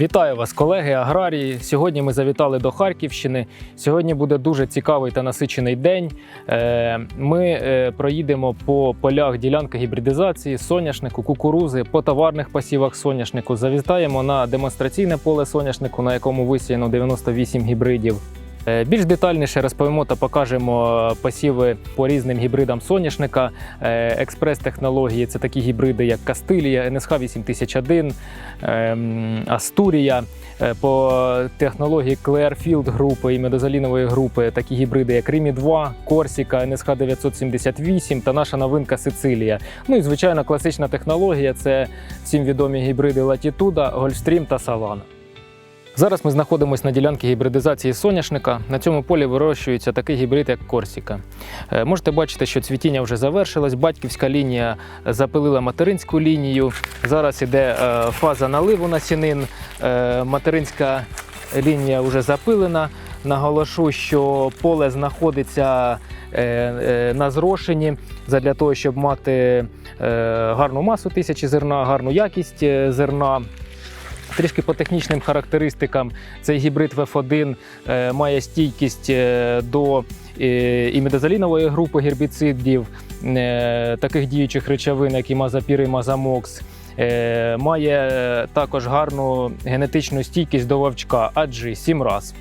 Вітаю вас, колеги аграрії. Сьогодні ми завітали до Харківщини. Сьогодні буде дуже цікавий та насичений день. Е, Ми е, проїдемо по полях ділянки гібридизації, соняшнику, кукурузи, по товарних посівах соняшнику. Завітаємо на демонстраційне поле соняшнику, на якому висіяно 98 гібридів. Е, Більш детальніше розповімо та покажемо посіви по різним гібридам соняшника. Е, Експрес-технології це такі гібриди, як Кастилія, НСХ 8001, ем, Астурія. Е, По технології Clearfield групи і медозалінової групи такі гібриди, як Римі 2, Корсіка, НСХ 978 та наша новинка Сицилія. Ну і звичайно, класична технологія це всім відомі гібриди Latituda, Gulfstream та Savannah. Зараз ми знаходимося на ділянці гібридизації соняшника. На цьому полі вирощується такий гібрид, як Корсіка. Е, Можете бачити, що цвітіння вже завершилось. Батьківська лінія запилила материнську лінію. Зараз іде е, фаза наливу насінин. Е, Материнська лінія вже запилена. Наголошу, що поле знаходиться на зрошенні для того, щоб мати гарну масу тисячі зерна, гарну якість зерна. Трішки по технічним характеристикам цей гібрид ВФ1 е, має стійкість е, до е, імідозалінової групи гербіцидів, таких діючих речовин, як і мазапір і мазамокс. Має також гарну генетичну стійкість до вовчка, адже 7 раз.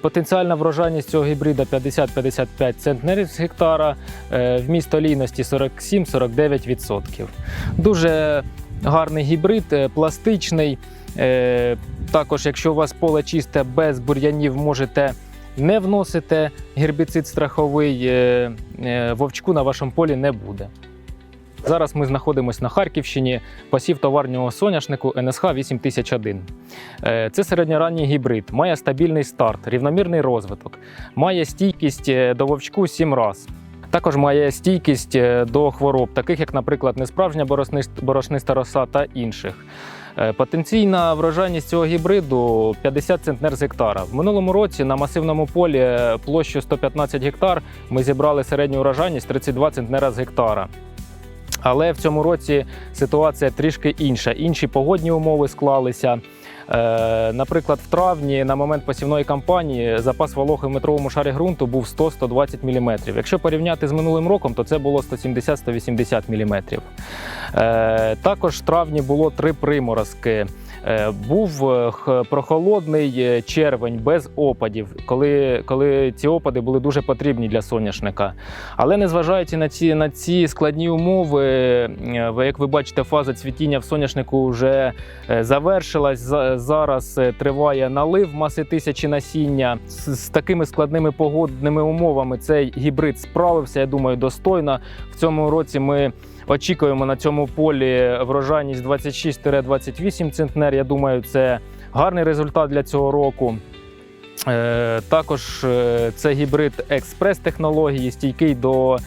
Потенціальна врожайність цього гібрида 50-55 центнерів з гектара, вміст олійності 47-49%. Дуже гарний гібрид, е, пластичний. Е, Також, якщо у вас поле чисте без бур'янів, можете не вносити гербіцид страховий, е, вовчку на вашому полі не буде. Зараз ми знаходимося на Харківщині, посів товарнього соняшнику НСХ 8001. Е, Це середньоранній гібрид, має стабільний старт, рівномірний розвиток, має стійкість до вовчку 7 раз. Також має стійкість е, до хвороб, таких як, наприклад, несправжня борошнист- борошниста роса та інших. Е, Потенційна врожайність цього гібриду 50 центнер з гектара. В минулому році на масивному полі е, площу 115 гектар ми зібрали середню врожайність 32 центнера з гектара. Але в цьому році ситуація трішки інша. Інші погодні умови склалися. Е, наприклад, в травні на момент посівної кампанії запас вологи в метровому шарі ґрунту був 100-120 мм. Якщо порівняти з минулим роком, то це було 170-180 мм. Е, також в травні було три приморозки. Е, Був е, прохолодний е, червень без опадів, коли, коли ці опади були дуже потрібні для соняшника. Але незважаючи на ці, на ці складні умови, як ви бачите, фаза цвітіння в соняшнику вже завершилась. Зараз триває налив маси тисячі насіння. З, з такими складними погодними умовами цей гібрид справився, я думаю, достойно. В цьому році ми очікуємо на цьому полі врожайність 26-28 центнер. Я думаю, це гарний результат для цього року. Е, Також е, це гібрид експрес-технології, стійкий до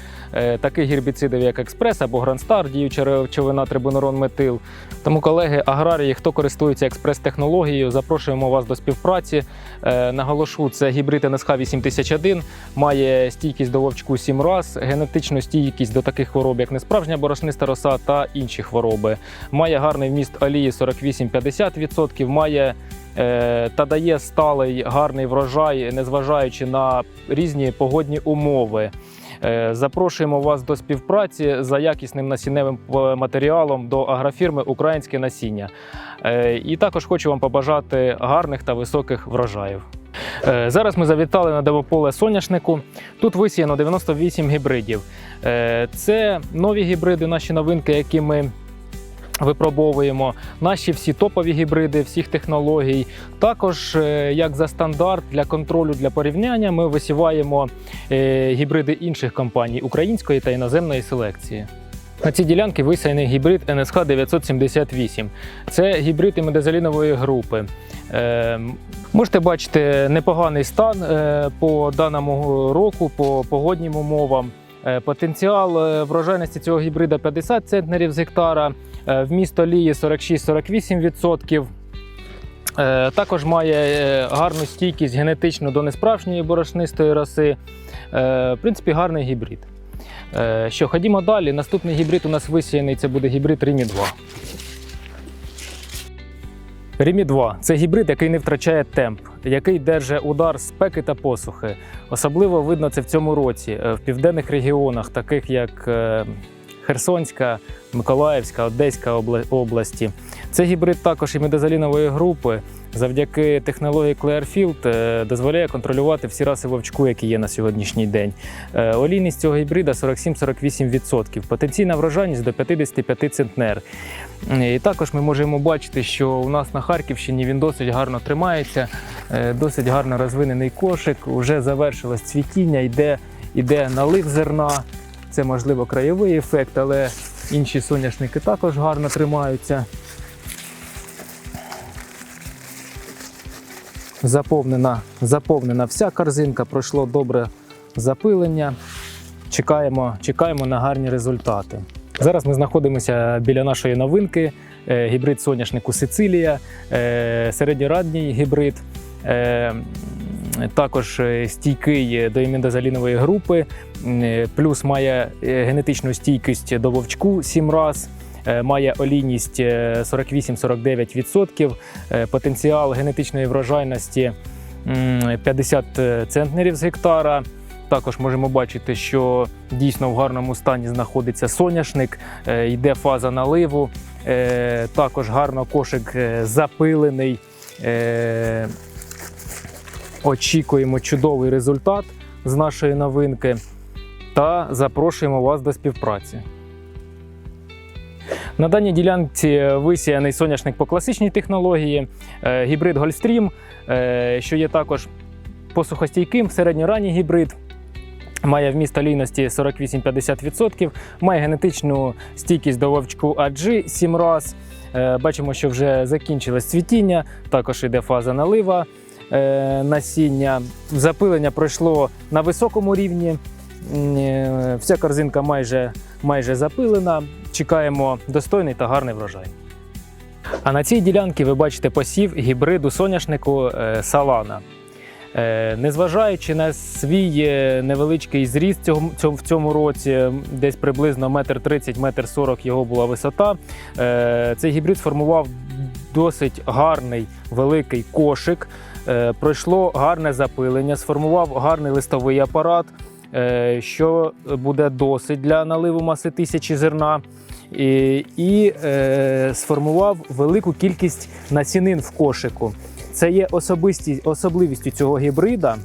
таких гербіцидів, як експрес або Грандстар, діюча речовина трибунорон метил. Тому, колеги, аграрії, хто користується експрес-технологією, запрошуємо вас до співпраці. Е, Наголошу, це гібрид НСХ 8001, має стійкість до вовчку 7 раз, генетичну стійкість до таких хвороб, як несправжня борошниста роса та інші хвороби. Має гарний вміст олії 48-50%, має е, та дає сталий гарний врожай, незважаючи на різні погодні умови. Е, Запрошуємо вас до співпраці за якісним насінневим е, матеріалом до агрофірми Українське насіння. Е, І також хочу вам побажати гарних та високих врожаїв. Зараз ми завітали на дивополе соняшнику. Тут висіяно 98 гібридів. Це нові гібриди, наші новинки, які ми випробовуємо. Наші всі топові гібриди всіх технологій. Також, е, як за стандарт для контролю для порівняння, ми висіваємо е, гібриди інших компаній української та іноземної селекції. На цій ділянці висяяний гібрид НСХ 978. Це гібрид імедозалінової групи. Е, можете бачити непоганий стан по даному року, по погоднім умовам. Потенціал врожайності цього гібрида 50 центнерів з гектара, вміст олії 46-48%. Е, Також має е, гарну стійкість генетичну до несправжньої борошнистої роси. Е, В принципі, гарний гібрид. Е, Що, ходімо далі. Наступний гібрид у нас висіяний це буде гібрид Римі 2. Ремі 2 це гібрид, який не втрачає темп, який держить удар спеки та посухи. Особливо видно це в цьому році е, в південних регіонах, таких як е, Херсонська, Миколаївська, Одеська області. Це гібрид також і медозалінової групи. Завдяки технології Clearfield е, дозволяє контролювати всі раси вовчку, які є на сьогоднішній день. Е, Олійність цього гібрида 47-48%, потенційна врожайність до 55 центнер. І також ми можемо бачити, що у нас на Харківщині він досить гарно тримається, е, досить гарно розвинений кошик. Уже завершилось цвітіння, йде, йде налив зерна. Це можливо краєвий ефект, але інші соняшники також гарно тримаються. Заповнена, заповнена вся корзинка, пройшло добре запилення. Чекаємо, чекаємо на гарні результати. Зараз ми знаходимося біля нашої новинки. е, Гібрид соняшнику Сицилія, е, середньорадній гібрид. Е, Також е, стійкий до імідозалінової групи, плюс має е, генетичну стійкість до вовчку 7 раз, е, має олійність е, 48-49%, е, потенціал генетичної врожайності 50 центнерів з гектара. Також можемо бачити, що дійсно в гарному стані знаходиться соняшник, е, йде фаза наливу. е, Також гарно кошик е, запилений. Очікуємо чудовий результат з нашої новинки та запрошуємо вас до співпраці. На даній ділянці висіяний соняшник по класичній технології, е, гібрид Гольстрім, е, що є також посухостійким, середньоранній гібрид. Має вміст олійності 48-50%, має генетичну стійкість до вовчку AG 7 раз. Е, Бачимо, що вже закінчилось цвітіння, також йде фаза налива насіння. Запилення пройшло на високому рівні. Е, Вся корзинка майже, майже запилена. Чекаємо достойний та гарний врожай. А на цій ділянці ви бачите посів гібриду соняшнику е, Салана. Е, Незважаючи на свій е, невеличкий зріст в цьому році, десь приблизно метр 30, метр 40 його була висота, е, цей гібрид сформував досить гарний великий кошик. Е, Пройшло гарне запилення, сформував гарний листовий апарат, е, що буде досить для наливу маси тисячі зерна. І, і е, сформував велику кількість насінин в кошику. Це є особливістю цього гібрида.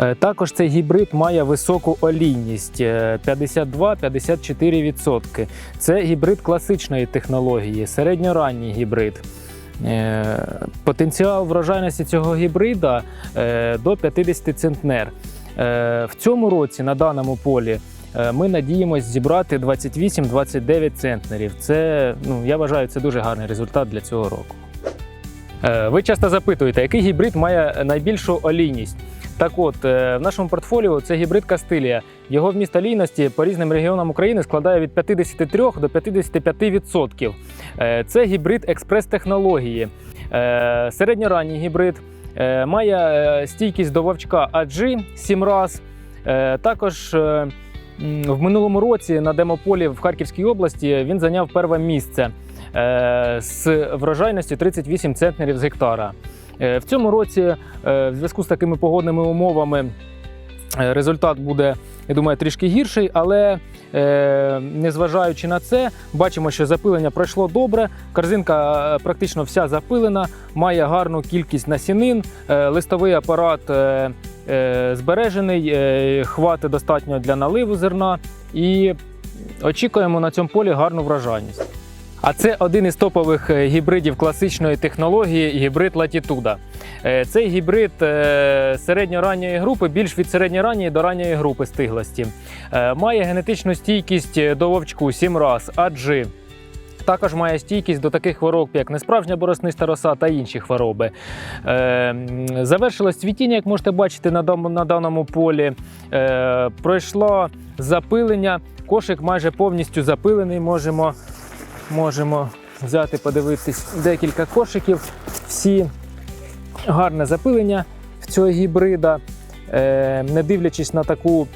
Е, Також цей гібрид має високу олійність е, 52-54%. Це гібрид класичної технології, середньоранній гібрид. Е, Потенціал врожайності цього гібрида е, до 50 центнер. Е, В цьому році на даному полі ми надіємось зібрати 28-29 центнерів. Це, ну, я вважаю, це дуже гарний результат для цього року. Ви часто запитуєте, який гібрид має найбільшу олійність? Так от, е, в нашому портфоліо це гібрид Кастилія. Його вміст олійності по різним регіонам України складає від 53 до 55%. Е, Це гібрид експрес-технології. Е, Середньоранній гібрид має стійкість до вовчка AG 7 раз. Також в минулому році на демополі в Харківській області він зайняв перше місце з врожайністю 38 центнерів з гектара. Е, В цьому році, е, в зв'язку з такими погодними умовами, е, результат буде, я думаю, трішки гірший, але незважаючи на це, бачимо, що запилення пройшло добре. Корзинка практично вся запилена, має гарну кількість насінин, листовий апарат збережений, хвати достатньо для наливу зерна і очікуємо на цьому полі гарну врожайність. А це один із топових е, гібридів класичної технології гібрид Latituda. Е, Цей гібрид е, середньоранньої групи, більш від середньоранньої до ранньої групи стиглості. Має генетичну стійкість до вовчку 7 раз, аджи. Також має стійкість до таких хвороб, як несправжня боросниста роса та інші хвороби. Завершилось цвітіння, як можете бачити на, даному полі. Пройшло запилення. Кошик майже повністю запилений. Можемо, можемо взяти, подивитись декілька кошиків. Всі гарне запилення в цього гібрида. Е, не дивлячись на таку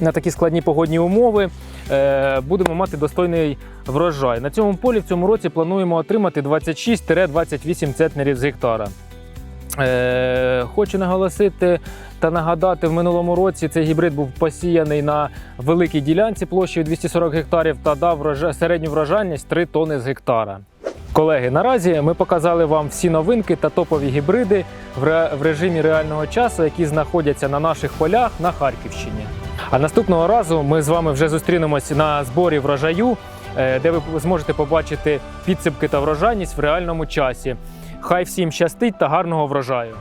на такі складні погодні умови. е, будемо мати достойний врожай. На цьому полі в цьому році плануємо отримати 26-28 центнерів з гектара. Е, хочу наголосити та нагадати, в минулому році цей гібрид був посіяний на великій ділянці площею 240 гектарів та дав середню врожайність 3 тони з гектара. Колеги, наразі ми показали вам всі новинки та топові гібриди в ре- в режимі реального часу, які знаходяться на наших полях на Харківщині. А наступного разу ми з вами вже зустрінемось на зборі врожаю, е, де ви зможете побачити підсипки та врожайність в реальному часі. Хай всім щастить та гарного врожаю!